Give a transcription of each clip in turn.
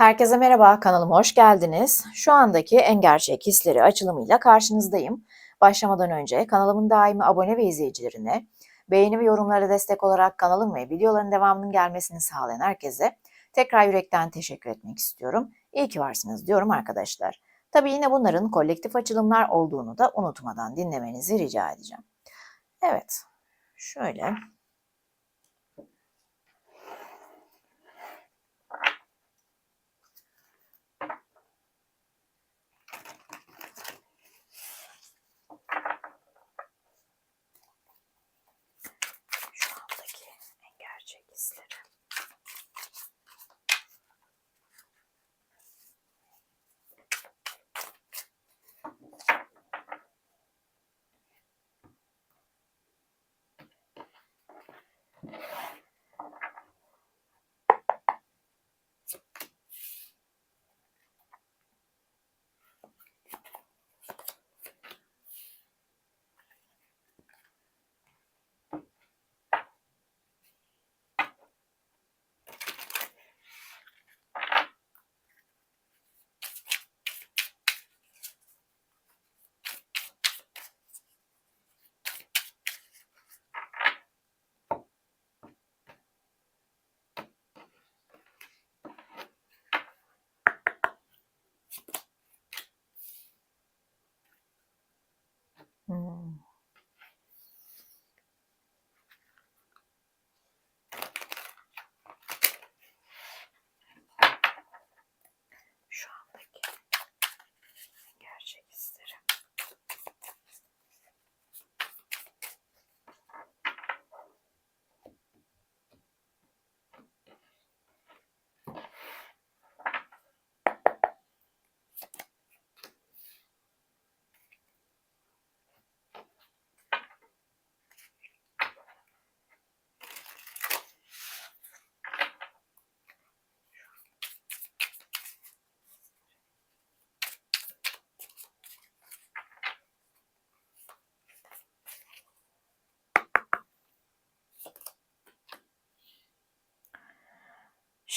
Herkese merhaba, kanalıma hoş geldiniz. Şu andaki en gerçek hisleri açılımıyla karşınızdayım. Başlamadan önce kanalımın daimi abone ve izleyicilerine, beğeni ve yorumlara destek olarak kanalım ve videoların devamının gelmesini sağlayan herkese tekrar yürekten teşekkür etmek istiyorum. İyi ki varsınız diyorum arkadaşlar. Tabii yine bunların kolektif açılımlar olduğunu da unutmadan dinlemenizi rica edeceğim. Evet, şöyle gerçek hisleri.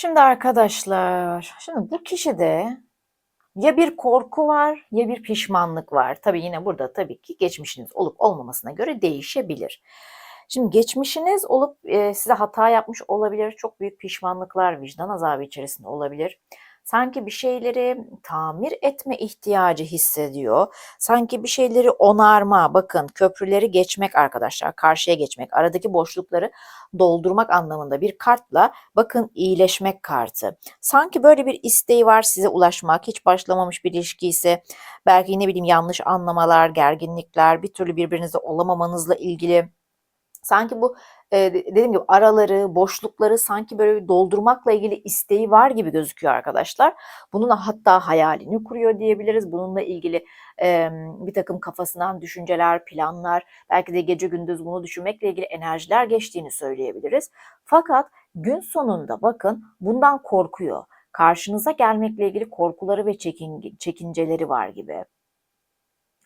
Şimdi arkadaşlar, şimdi bu kişide ya bir korku var ya bir pişmanlık var. Tabii yine burada tabii ki geçmişiniz olup olmamasına göre değişebilir. Şimdi geçmişiniz olup e, size hata yapmış olabilir, çok büyük pişmanlıklar, vicdan azabı içerisinde olabilir. Sanki bir şeyleri tamir etme ihtiyacı hissediyor. Sanki bir şeyleri onarma, bakın köprüleri geçmek arkadaşlar, karşıya geçmek, aradaki boşlukları doldurmak anlamında bir kartla bakın iyileşmek kartı. Sanki böyle bir isteği var size ulaşmak, hiç başlamamış bir ilişki ise belki ne bileyim yanlış anlamalar, gerginlikler, bir türlü birbirinizle olamamanızla ilgili sanki bu e, dediğim gibi araları, boşlukları sanki böyle bir doldurmakla ilgili isteği var gibi gözüküyor arkadaşlar. Bunun hatta hayalini kuruyor diyebiliriz. Bununla ilgili e, bir takım kafasından düşünceler, planlar, belki de gece gündüz bunu düşünmekle ilgili enerjiler geçtiğini söyleyebiliriz. Fakat gün sonunda bakın bundan korkuyor. Karşınıza gelmekle ilgili korkuları ve çekin, çekinceleri var gibi.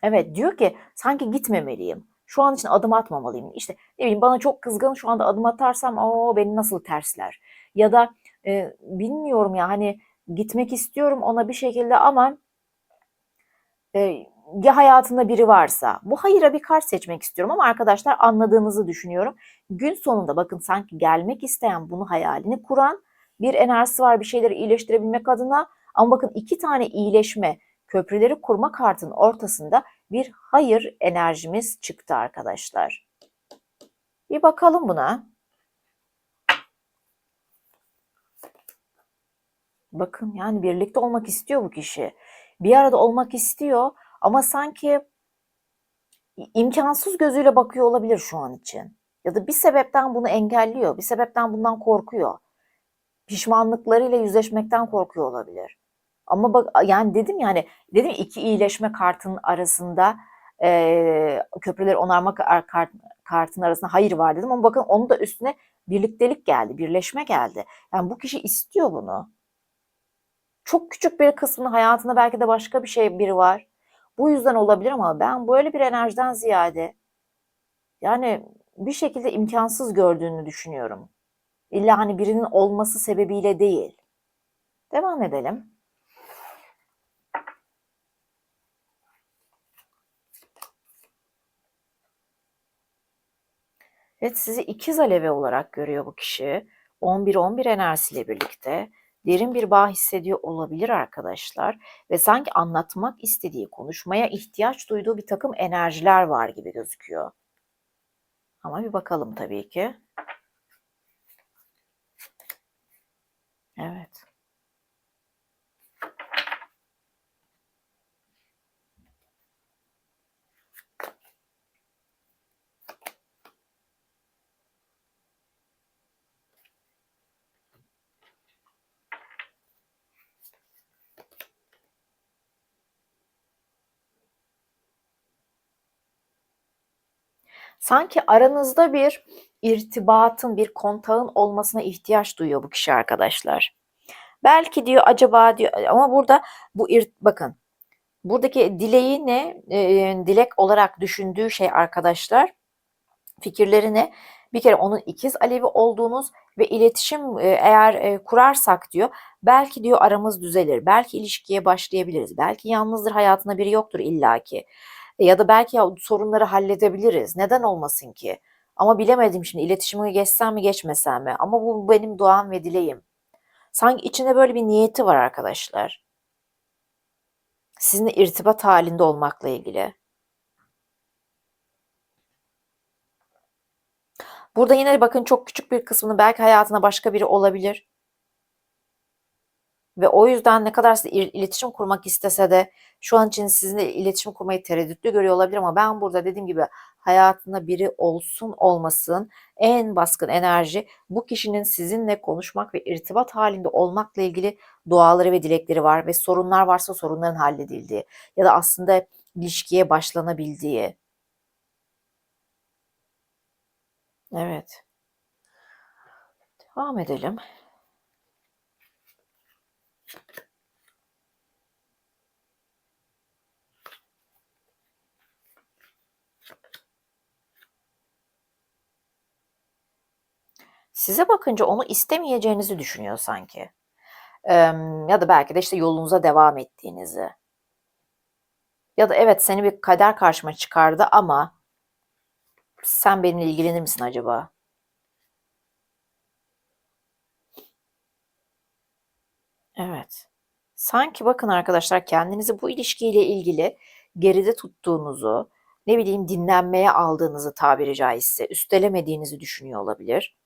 Evet diyor ki sanki gitmemeliyim şu an için adım atmamalıyım. İşte ne bileyim bana çok kızgın şu anda adım atarsam o beni nasıl tersler. Ya da e, bilmiyorum ya hani gitmek istiyorum ona bir şekilde ama e, ya hayatında biri varsa bu hayıra bir kart seçmek istiyorum ama arkadaşlar anladığınızı düşünüyorum. Gün sonunda bakın sanki gelmek isteyen bunu hayalini kuran bir enerjisi var bir şeyleri iyileştirebilmek adına ama bakın iki tane iyileşme köprüleri kurma kartının ortasında bir hayır enerjimiz çıktı arkadaşlar. Bir bakalım buna. Bakın yani birlikte olmak istiyor bu kişi. Bir arada olmak istiyor ama sanki imkansız gözüyle bakıyor olabilir şu an için. Ya da bir sebepten bunu engelliyor, bir sebepten bundan korkuyor. Pişmanlıklarıyla yüzleşmekten korkuyor olabilir. Ama bak yani dedim yani dedim iki iyileşme kartının arasında e, köprüleri onarma kart, kartının arasında hayır var dedim ama bakın onun da üstüne birliktelik geldi, birleşme geldi. Yani bu kişi istiyor bunu. Çok küçük bir kısmının hayatında belki de başka bir şey biri var. Bu yüzden olabilir ama ben böyle bir enerjiden ziyade yani bir şekilde imkansız gördüğünü düşünüyorum. İlla hani birinin olması sebebiyle değil. Devam edelim. Evet sizi ikiz alevi olarak görüyor bu kişi. 11-11 enerjisiyle birlikte derin bir bağ hissediyor olabilir arkadaşlar. Ve sanki anlatmak istediği, konuşmaya ihtiyaç duyduğu bir takım enerjiler var gibi gözüküyor. Ama bir bakalım tabii ki. Evet. Sanki aranızda bir irtibatın, bir kontağın olmasına ihtiyaç duyuyor bu kişi arkadaşlar. Belki diyor acaba diyor ama burada bu ir, bakın buradaki dileği ne? E, dilek olarak düşündüğü şey arkadaşlar fikirleri ne? Bir kere onun ikiz alevi olduğunuz ve iletişim e, eğer e, kurarsak diyor belki diyor aramız düzelir. Belki ilişkiye başlayabiliriz. Belki yalnızdır hayatında biri yoktur illaki. Ya da belki ya sorunları halledebiliriz. Neden olmasın ki? Ama bilemedim şimdi iletişimi geçsem mi geçmesem mi? Ama bu benim duam ve dileğim. Sanki içinde böyle bir niyeti var arkadaşlar. Sizinle irtibat halinde olmakla ilgili. Burada yine bakın çok küçük bir kısmını belki hayatına başka biri olabilir. Ve o yüzden ne kadar size iletişim kurmak istese de şu an için sizinle iletişim kurmayı tereddütlü görüyor olabilir ama ben burada dediğim gibi hayatında biri olsun olmasın en baskın enerji bu kişinin sizinle konuşmak ve irtibat halinde olmakla ilgili duaları ve dilekleri var ve sorunlar varsa sorunların halledildiği ya da aslında ilişkiye başlanabildiği. Evet. Devam edelim. Size bakınca onu istemeyeceğinizi düşünüyor sanki. Ee, ya da belki de işte yolunuza devam ettiğinizi. Ya da evet seni bir kader karşıma çıkardı ama sen benimle ilgilenir misin acaba? Evet. Sanki bakın arkadaşlar kendinizi bu ilişkiyle ilgili geride tuttuğunuzu, ne bileyim dinlenmeye aldığınızı tabiri caizse üstelemediğinizi düşünüyor olabilir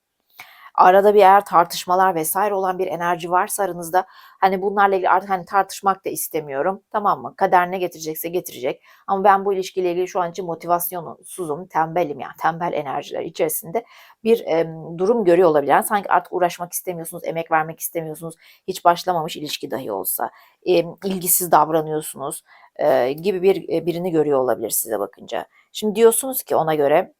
arada bir eğer tartışmalar vesaire olan bir enerji varsa aranızda hani bunlarla ilgili artık hani tartışmak da istemiyorum. Tamam mı? Kader ne getirecekse getirecek. Ama ben bu ilişkiyle ilgili şu an için motivasyonsuzum, tembelim yani tembel enerjiler içerisinde bir e, durum görüyor olabilir. Yani sanki artık uğraşmak istemiyorsunuz, emek vermek istemiyorsunuz. Hiç başlamamış ilişki dahi olsa. E, ilgisiz davranıyorsunuz e, gibi bir e, birini görüyor olabilir size bakınca. Şimdi diyorsunuz ki ona göre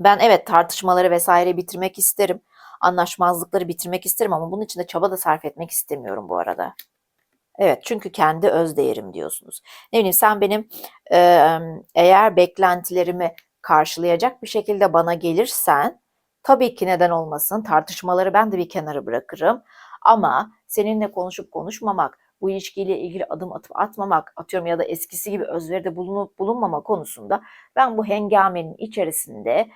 ben evet tartışmaları vesaire bitirmek isterim anlaşmazlıkları bitirmek isterim ama bunun için de çaba da sarf etmek istemiyorum bu arada. Evet çünkü kendi öz değerim diyorsunuz. Ne bileyim sen benim eğer beklentilerimi karşılayacak bir şekilde bana gelirsen tabii ki neden olmasın tartışmaları ben de bir kenara bırakırım. Ama seninle konuşup konuşmamak, bu ilişkiyle ilgili adım atıp atmamak, atıyorum ya da eskisi gibi özveride bulunup bulunmama konusunda ben bu hengamenin içerisinde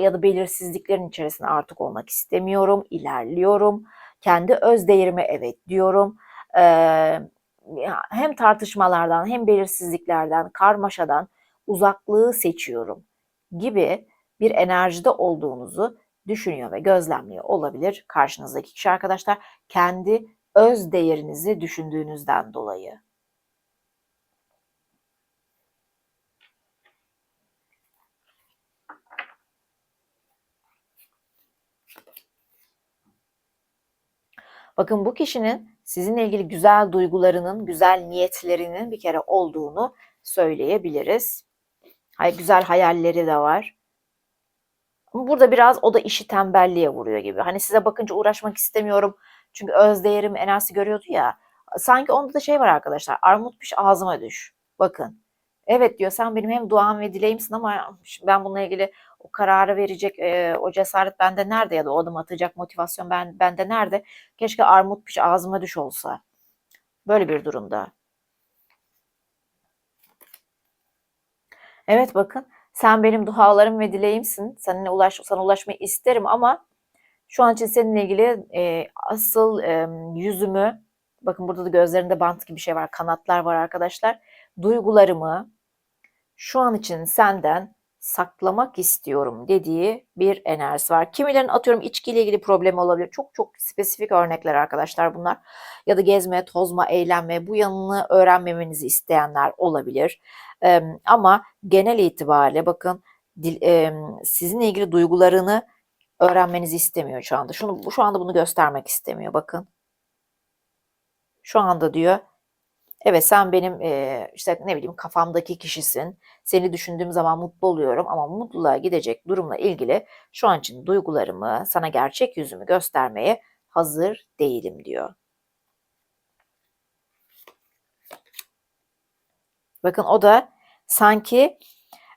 ya da belirsizliklerin içerisinde artık olmak istemiyorum, ilerliyorum. Kendi öz değerime evet diyorum. Ee, hem tartışmalardan hem belirsizliklerden, karmaşadan uzaklığı seçiyorum gibi bir enerjide olduğunuzu düşünüyor ve gözlemliyor olabilir karşınızdaki kişi arkadaşlar kendi öz değerinizi düşündüğünüzden dolayı. Bakın bu kişinin sizinle ilgili güzel duygularının, güzel niyetlerinin bir kere olduğunu söyleyebiliriz. Hay güzel hayalleri de var. Burada biraz o da işi tembelliğe vuruyor gibi. Hani size bakınca uğraşmak istemiyorum. Çünkü öz değerim enerjisi görüyordu ya. Sanki onda da şey var arkadaşlar. Armut piş ağzıma düş. Bakın. Evet diyor sen benim hem duam ve dileğimsin ama ben bununla ilgili o kararı verecek e, o cesaret bende nerede ya da o adım atacak motivasyon ben, bende nerede? Keşke armut piş ağzıma düş olsa. Böyle bir durumda. Evet bakın sen benim dualarım ve dileğimsin. Seninle ulaş, sana ulaşmayı isterim ama şu an için seninle ilgili e, asıl e, yüzümü, bakın burada da gözlerinde bant gibi bir şey var, kanatlar var arkadaşlar. Duygularımı şu an için senden saklamak istiyorum dediği bir enerjisi var. Kimilerin atıyorum içkiyle ilgili problemi olabilir. Çok çok spesifik örnekler arkadaşlar bunlar. Ya da gezme, tozma, eğlenme, bu yanını öğrenmemenizi isteyenler olabilir. Ee, ama genel itibariyle bakın dil, e, sizinle ilgili duygularını öğrenmenizi istemiyor şu anda. Şunu şu anda bunu göstermek istemiyor bakın. Şu anda diyor Evet sen benim e, işte ne bileyim kafamdaki kişisin. Seni düşündüğüm zaman mutlu oluyorum ama mutluluğa gidecek durumla ilgili şu an için duygularımı, sana gerçek yüzümü göstermeye hazır değilim diyor. Bakın o da sanki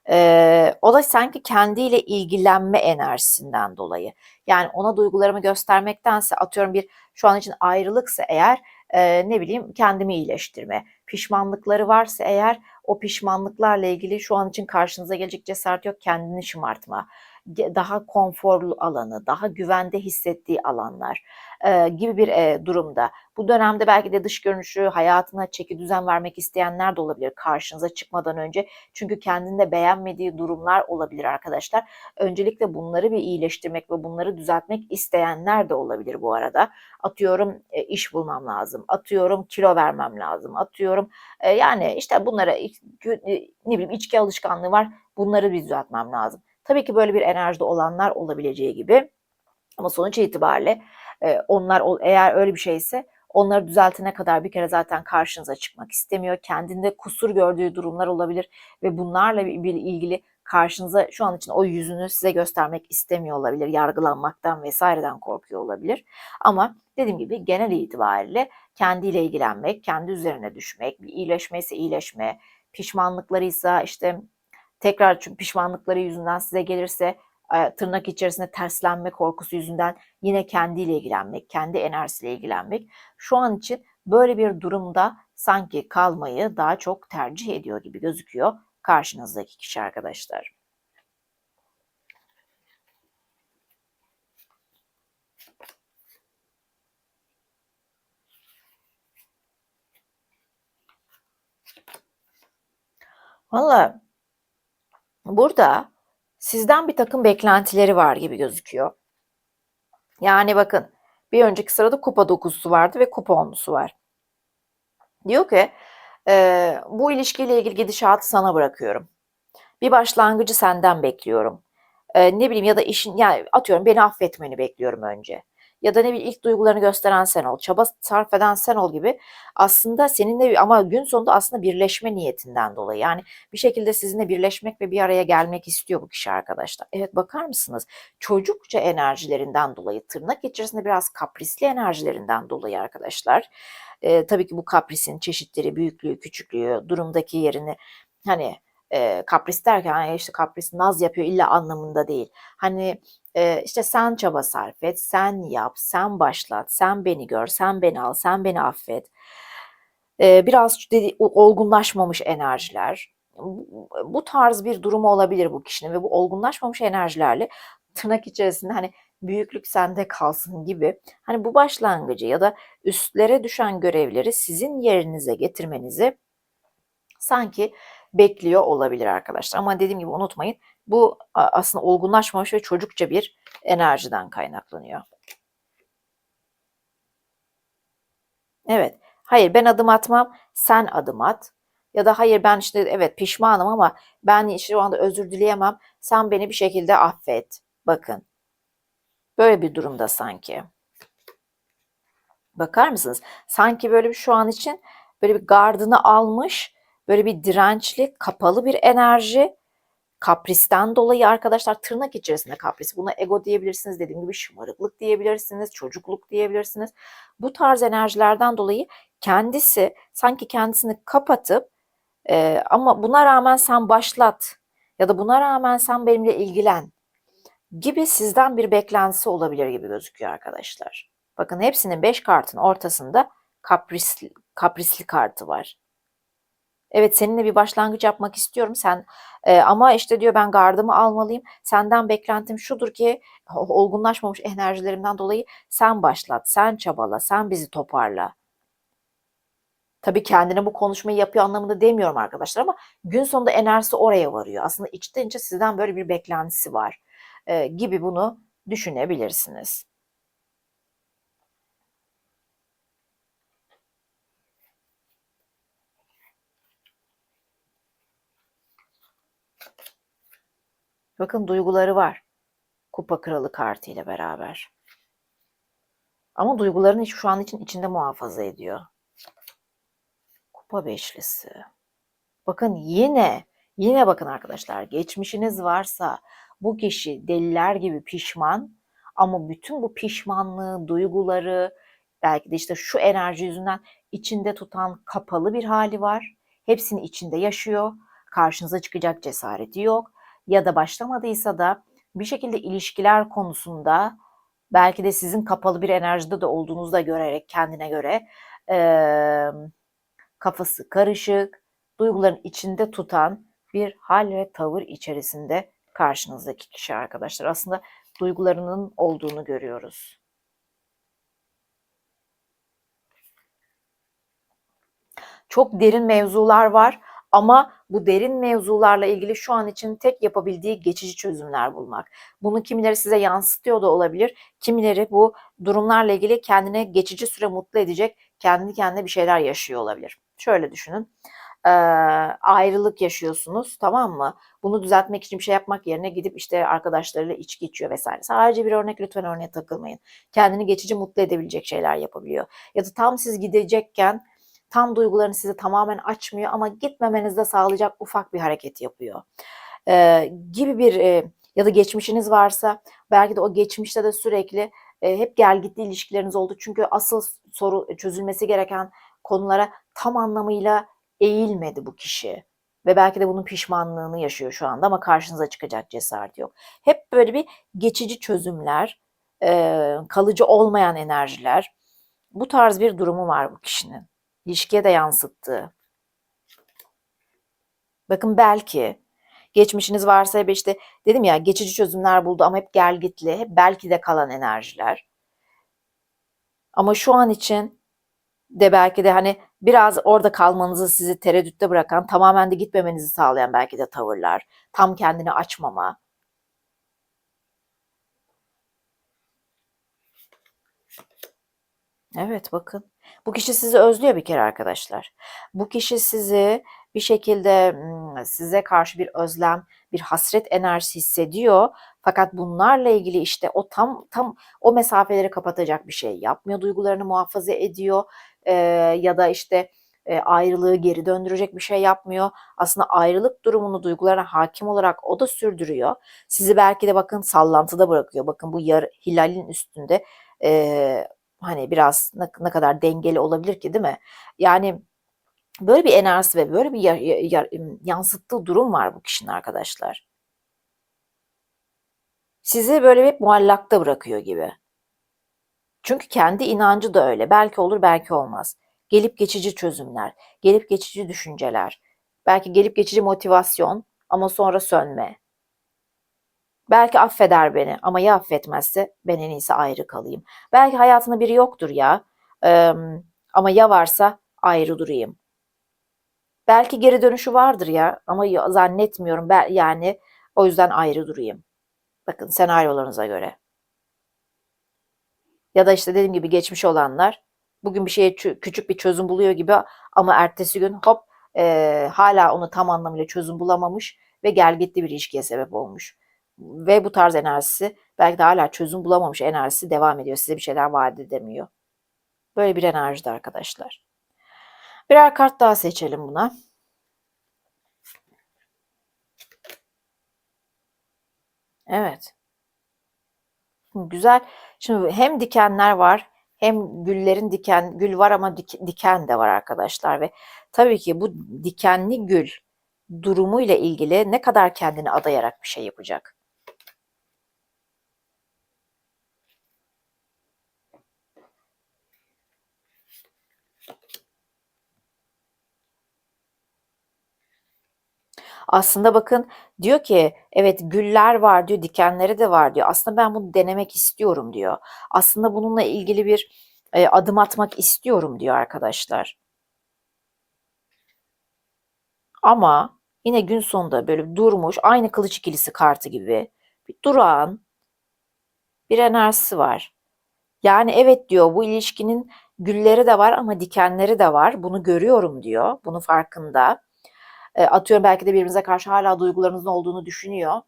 e, o da sanki kendiyle ilgilenme enerjisinden dolayı. Yani ona duygularımı göstermektense atıyorum bir şu an için ayrılıksa eğer e, ne bileyim kendimi iyileştirme. Pişmanlıkları varsa eğer o pişmanlıklarla ilgili şu an için karşınıza gelecek cesaret yok kendini şımartma. Daha konforlu alanı, daha güvende hissettiği alanlar e, gibi bir e, durumda. Bu dönemde belki de dış görünüşü, hayatına çeki düzen vermek isteyenler de olabilir karşınıza çıkmadan önce. Çünkü kendinde beğenmediği durumlar olabilir arkadaşlar. Öncelikle bunları bir iyileştirmek ve bunları düzeltmek isteyenler de olabilir bu arada. Atıyorum e, iş bulmam lazım, atıyorum kilo vermem lazım, atıyorum e, yani işte bunlara e, ne bileyim içki alışkanlığı var bunları bir düzeltmem lazım. Tabii ki böyle bir enerjide olanlar olabileceği gibi ama sonuç itibariyle onlar eğer öyle bir şeyse onları düzeltene kadar bir kere zaten karşınıza çıkmak istemiyor. Kendinde kusur gördüğü durumlar olabilir ve bunlarla bir ilgili karşınıza şu an için o yüzünü size göstermek istemiyor olabilir. Yargılanmaktan vesaireden korkuyor olabilir. Ama dediğim gibi genel itibariyle kendiyle ilgilenmek, kendi üzerine düşmek, bir iyileşme ise iyileşme, pişmanlıklarıysa işte tekrar çünkü pişmanlıkları yüzünden size gelirse tırnak içerisinde terslenme korkusu yüzünden yine kendiyle ilgilenmek, kendi enerjisiyle ilgilenmek. Şu an için böyle bir durumda sanki kalmayı daha çok tercih ediyor gibi gözüküyor karşınızdaki kişi arkadaşlar. Valla burada sizden bir takım beklentileri var gibi gözüküyor. Yani bakın bir önceki sırada kupa dokuzusu vardı ve kupa onlusu var. Diyor ki e, bu ilişkiyle ilgili gidişatı sana bırakıyorum. Bir başlangıcı senden bekliyorum. E, ne bileyim ya da işin yani atıyorum beni affetmeni bekliyorum önce ya da ne bileyim ilk duygularını gösteren sen ol, çaba sarf eden sen ol gibi aslında seninle ama gün sonunda aslında birleşme niyetinden dolayı yani bir şekilde sizinle birleşmek ve bir araya gelmek istiyor bu kişi arkadaşlar. Evet bakar mısınız? Çocukça enerjilerinden dolayı tırnak içerisinde biraz kaprisli enerjilerinden dolayı arkadaşlar. Ee, tabii ki bu kaprisin çeşitleri, büyüklüğü, küçüklüğü, durumdaki yerini hani e, kapris derken işte kapris naz yapıyor illa anlamında değil. Hani e, işte sen çaba sarf et, sen yap, sen başlat, sen beni gör, sen beni al, sen beni affet. Biraz dedi, olgunlaşmamış enerjiler. Bu tarz bir durumu olabilir bu kişinin ve bu olgunlaşmamış enerjilerle tırnak içerisinde hani büyüklük sende kalsın gibi hani bu başlangıcı ya da üstlere düşen görevleri sizin yerinize getirmenizi sanki bekliyor olabilir arkadaşlar. Ama dediğim gibi unutmayın bu aslında olgunlaşmamış ve çocukça bir enerjiden kaynaklanıyor. Evet. Hayır ben adım atmam, sen adım at. Ya da hayır ben işte evet pişmanım ama ben şu anda özür dileyemem. Sen beni bir şekilde affet. Bakın. Böyle bir durumda sanki. Bakar mısınız? Sanki böyle bir şu an için böyle bir gardını almış Böyle bir dirençli, kapalı bir enerji. Kapristen dolayı arkadaşlar tırnak içerisinde kapris. Buna ego diyebilirsiniz. Dediğim gibi şımarıklık diyebilirsiniz. Çocukluk diyebilirsiniz. Bu tarz enerjilerden dolayı kendisi sanki kendisini kapatıp e, ama buna rağmen sen başlat ya da buna rağmen sen benimle ilgilen gibi sizden bir beklentisi olabilir gibi gözüküyor arkadaşlar. Bakın hepsinin 5 kartın ortasında kaprisli, kaprisli kartı var. Evet seninle bir başlangıç yapmak istiyorum. Sen e, ama işte diyor ben gardımı almalıyım. Senden beklentim şudur ki olgunlaşmamış enerjilerimden dolayı sen başlat, sen çabala, sen bizi toparla. Tabii kendine bu konuşmayı yapıyor anlamında demiyorum arkadaşlar ama gün sonunda enerjisi oraya varıyor. Aslında içten içe sizden böyle bir beklentisi var e, gibi bunu düşünebilirsiniz. Bakın duyguları var. Kupa kralı kartı ile beraber. Ama duygularını şu an için içinde muhafaza ediyor. Kupa beşlisi. Bakın yine, yine bakın arkadaşlar geçmişiniz varsa bu kişi deliler gibi pişman ama bütün bu pişmanlığı, duyguları belki de işte şu enerji yüzünden içinde tutan kapalı bir hali var. Hepsini içinde yaşıyor. Karşınıza çıkacak cesareti yok. Ya da başlamadıysa da bir şekilde ilişkiler konusunda belki de sizin kapalı bir enerjide de olduğunuzu da görerek kendine göre e, kafası karışık, duyguların içinde tutan bir hal ve tavır içerisinde karşınızdaki kişi arkadaşlar. Aslında duygularının olduğunu görüyoruz. Çok derin mevzular var ama bu derin mevzularla ilgili şu an için tek yapabildiği geçici çözümler bulmak. Bunu kimileri size yansıtıyor da olabilir. Kimileri bu durumlarla ilgili kendine geçici süre mutlu edecek, kendi kendine bir şeyler yaşıyor olabilir. Şöyle düşünün. Ee, ayrılık yaşıyorsunuz tamam mı? Bunu düzeltmek için bir şey yapmak yerine gidip işte arkadaşlarıyla içki içiyor vesaire. Sadece bir örnek lütfen örneğe takılmayın. Kendini geçici mutlu edebilecek şeyler yapabiliyor. Ya da tam siz gidecekken tam duygularını size tamamen açmıyor ama gitmemenizde sağlayacak ufak bir hareket yapıyor. Ee, gibi bir e, ya da geçmişiniz varsa belki de o geçmişte de sürekli e, hep gelgitli ilişkileriniz oldu. Çünkü asıl soru çözülmesi gereken konulara tam anlamıyla eğilmedi bu kişi. Ve belki de bunun pişmanlığını yaşıyor şu anda ama karşınıza çıkacak cesaret yok. Hep böyle bir geçici çözümler, e, kalıcı olmayan enerjiler. Bu tarz bir durumu var bu kişinin ilişkiye de yansıttığı. Bakın belki geçmişiniz varsa hep işte dedim ya geçici çözümler buldu ama hep gel gitli, hep belki de kalan enerjiler. Ama şu an için de belki de hani biraz orada kalmanızı sizi tereddütte bırakan, tamamen de gitmemenizi sağlayan belki de tavırlar, tam kendini açmama. Evet bakın. Bu kişi sizi özlüyor bir kere arkadaşlar. Bu kişi sizi bir şekilde size karşı bir özlem, bir hasret enerjisi hissediyor. Fakat bunlarla ilgili işte o tam tam o mesafeleri kapatacak bir şey yapmıyor. Duygularını muhafaza ediyor ee, ya da işte e, ayrılığı geri döndürecek bir şey yapmıyor. Aslında ayrılık durumunu duygularına hakim olarak o da sürdürüyor. Sizi belki de bakın sallantıda bırakıyor. Bakın bu yar, hilalin üstünde e, hani biraz ne, ne kadar dengeli olabilir ki değil mi? Yani böyle bir enerjisi ve böyle bir yar, yar, yansıttığı durum var bu kişinin arkadaşlar. Sizi böyle hep muallakta bırakıyor gibi. Çünkü kendi inancı da öyle. Belki olur, belki olmaz. Gelip geçici çözümler, gelip geçici düşünceler, belki gelip geçici motivasyon ama sonra sönme. Belki affeder beni ama ya affetmezse ben en iyisi ayrı kalayım. Belki hayatında biri yoktur ya ama ya varsa ayrı durayım. Belki geri dönüşü vardır ya ama zannetmiyorum ben, yani o yüzden ayrı durayım. Bakın senaryolarınıza göre. Ya da işte dediğim gibi geçmiş olanlar bugün bir şeye küçük bir çözüm buluyor gibi ama ertesi gün hop e, hala onu tam anlamıyla çözüm bulamamış ve gel gitti bir ilişkiye sebep olmuş ve bu tarz enerjisi belki de hala çözüm bulamamış enerjisi devam ediyor. Size bir şeyler vaat edemiyor. Böyle bir enerjide arkadaşlar. Birer kart daha seçelim buna. Evet. Güzel. Şimdi hem dikenler var hem güllerin diken gül var ama diken de var arkadaşlar ve tabii ki bu dikenli gül durumuyla ilgili ne kadar kendini adayarak bir şey yapacak. Aslında bakın diyor ki evet güller var diyor, dikenleri de var diyor. Aslında ben bunu denemek istiyorum diyor. Aslında bununla ilgili bir e, adım atmak istiyorum diyor arkadaşlar. Ama yine gün sonunda böyle durmuş aynı kılıç ikilisi kartı gibi bir durağan bir enerjisi var. Yani evet diyor bu ilişkinin gülleri de var ama dikenleri de var. Bunu görüyorum diyor. Bunun farkında. Atıyorum belki de birbirimize karşı hala duygularımızın olduğunu düşünüyor.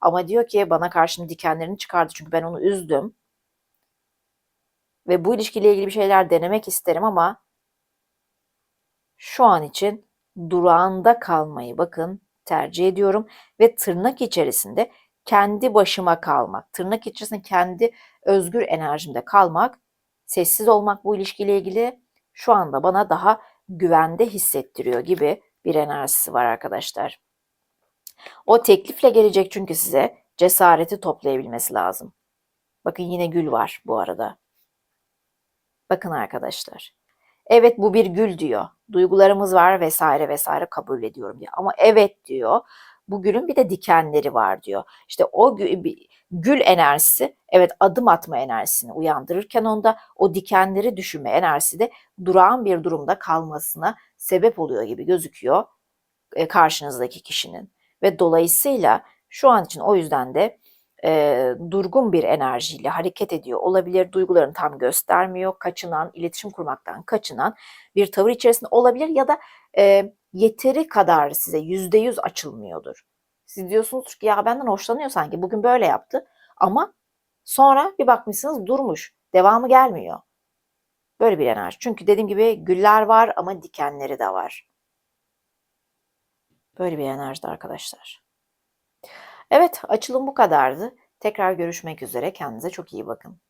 Ama diyor ki bana karşı dikenlerini çıkardı çünkü ben onu üzdüm. Ve bu ilişkiyle ilgili bir şeyler denemek isterim ama şu an için durağında kalmayı bakın tercih ediyorum ve tırnak içerisinde kendi başıma kalmak, tırnak içerisinde kendi özgür enerjimde kalmak, sessiz olmak bu ilişkiyle ilgili şu anda bana daha güvende hissettiriyor gibi bir enerjisi var arkadaşlar. O teklifle gelecek çünkü size cesareti toplayabilmesi lazım. Bakın yine gül var bu arada. Bakın arkadaşlar. Evet bu bir gül diyor. Duygularımız var vesaire vesaire kabul ediyorum diyor. Ama evet diyor. Bu gülün bir de dikenleri var diyor. İşte o gül enerjisi evet adım atma enerjisini uyandırırken onda o dikenleri düşünme enerjisi de durağan bir durumda kalmasına sebep oluyor gibi gözüküyor e, karşınızdaki kişinin. Ve dolayısıyla şu an için o yüzden de e, durgun bir enerjiyle hareket ediyor olabilir. Duygularını tam göstermiyor, kaçınan, iletişim kurmaktan kaçınan bir tavır içerisinde olabilir ya da e, yeteri kadar size yüzde yüz açılmıyordur. Siz diyorsunuz ki ya benden hoşlanıyor sanki bugün böyle yaptı ama sonra bir bakmışsınız durmuş, devamı gelmiyor. Böyle bir enerji. Çünkü dediğim gibi güller var ama dikenleri de var. Böyle bir enerjide arkadaşlar. Evet, açılım bu kadardı. Tekrar görüşmek üzere. Kendinize çok iyi bakın.